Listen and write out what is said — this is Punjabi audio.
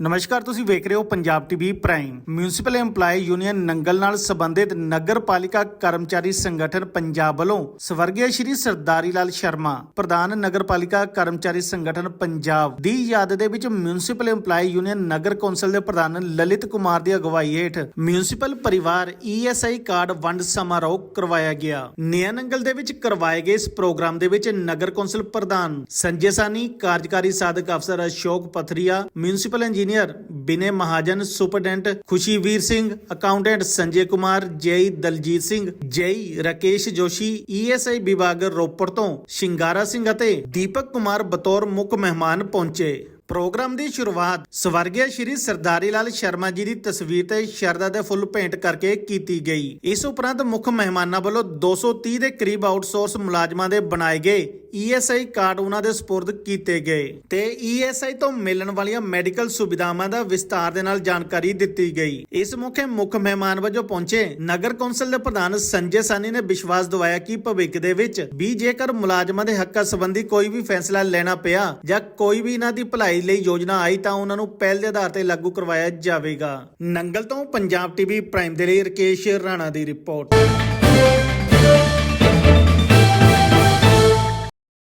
ਨਮਸਕਾਰ, ਤੁਸੀਂ ਵੇਖ ਰਹੇ ਹੋ Punjab TV prime. Municipal EMPLOYE union Nangal ਨਾਲ ਸੰਬੰਧਿਤ ਨਗਰਪਾਲਿਕਾ ਕਰਮਚਾਰੀ ਸੰਗਠਨ ਪੰਜਾਬ ਵੱਲੋਂ ਸਵਰਗੀ ਸ਼੍ਰੀ ਸਰਦਾਰੀ ਲਾਲ ਸ਼ਰਮਾ, ਪ੍ਰਧਾਨ ਨਗਰਪਾਲਿਕਾ ਕਰਮਚਾਰੀ ਸੰਗਠਨ ਪੰਜਾਬ ਦੀ ਯਾਦ ਦੇ ਵਿੱਚ ਮਿਊਨਿਸਪਲ EMPLOYE ਯੂਨੀਅਨ ਨਗਰ ਕੌਂਸਲ ਦੇ ਪ੍ਰਧਾਨ ਲਲਿਤ ਕੁਮਾਰ ਦੀ ਅਗਵਾਈ ਹੇਠ ਮਿਊਨਿਸਪਲ ਪਰਿਵਾਰ ESI ਕਾਰਡ ਵੰਡ ਸਮਾਰੋਹ ਕਰਵਾਇਆ ਗਿਆ। ਨਿਆ ਨੰਗਲ ਦੇ ਵਿੱਚ ਕਰਵਾਏ ਗਏ ਇਸ ਪ੍ਰੋਗਰਾਮ ਦੇ ਵਿੱਚ ਨਗਰ ਕੌਂਸਲ ਪ੍ਰਧਾਨ ਸੰਜੇ ਸਾਨੀ ਕਾਰਜਕਾਰੀ ਸਾਧਕ ਅਫਸਰ Ashok Pathria municipal engineer Binay Mahajan superintendent Khushiveer Singh accountant Sanjay Kumar JE Daljit Singh JE Rakesh Joshi ESI ਵਿਭਾਗ ਰੋਪੜ ਤੋਂ ਸ਼ਿੰਗਾਰਾ ਸਿੰਘ ਅਤੇ ਦੀਪਕ ਕੁਮਾਰ ਬਤੌਰ ਮੁੱਖ ਮਹਿਮਾਨ ਪਹੁੰਚੇ। ਪ੍ਰੋਗਰਾਮ ਦੀ ਸ਼ੁਰੂਆਤ ਸਵਰਗੀ ਸ਼੍ਰੀ ਸਰਦਾਰੀ ਲਾਲ ਸ਼ਰਮਾ ਜੀ ਦੀ ਤਸਵੀਰ ਤੇ ਸ਼ਰਧਾ ਦੇ ਫੁੱਲ ਭੇਂਟ ਕਰਕੇ ਕੀਤੀ ਗਈ। ਇਸ ਉਪਰੰਤ ਮੁੱਖ ਮਹਿਮਾਨਾਂ ਵੱਲੋਂ 230 ਦੇ ਕਰੀਬ ਆਊਟਸੋਰਸ ਮੁਲਾਜ਼ਮਾਂ ਦੇ ਬਣਾਏ ਗਏ ਈਐਸਆਈ ਕਾਰਡ ਉਹਨਾਂ ਦੇ ਸਪੁਰਦ ਕੀਤੇ ਗਏ ਤੇ ਈਐਸਆਈ ਤੋਂ ਮਿਲਣ ਵਾਲੀਆਂ ਮੈਡੀਕਲ ਸੁਵਿਧਾਵਾਂ ਦਾ ਵਿਸਤਾਰ ਦੇ ਨਾਲ ਜਾਣਕਾਰੀ ਦਿੱਤੀ ਗਈ। ਇਸ ਮੌਕੇ ਮੁੱਖ ਮਹਿਮਾਨ ਵਜੋਂ ਪਹੁੰਚੇ ਨਗਰ ਕੌਂਸਲ ਦੇ ਪ੍ਰਧਾਨ ਸੰਜੇ ਸਾਨੀ ਨੇ ਵਿਸ਼ਵਾਸ ਦਿਵਾਇਆ ਕਿ ਭਵਿੱਖ ਦੇ ਵਿੱਚ ਵੀ ਜੇਕਰ ਮੁਲਾਜ਼ਮਾਂ ਦੇ ਹੱਕਾਂ ਸੰਬੰਧੀ ਕੋਈ ਵੀ ਫੈਸਲਾ ਲੈਣਾ ਪਿਆ ਜਾਂ ਕੋਈ ਵੀ ਇਹਨਾਂ ਦੀ ਭਲਾਈ ਭਲਾਈ ਲਈ ਯੋਜਨਾ ਆਈ ਤਾਂ ਉਹਨਾਂ ਨੂੰ ਪਹਿਲ ਦੇ ਆਧਾਰ ਤੇ ਲਾਗੂ ਕਰਵਾਇਆ ਜਾਵੇਗਾ। ਨੰਗਲ ਤੋਂ ਪੰਜਾਬ ਟੀਵੀ ਪ੍ਰਾਈਮ ਦੇ ਲਈ ਰਕੇਸ਼ ਰਾਣਾ ਦੀ ਰਿਪੋਰਟ।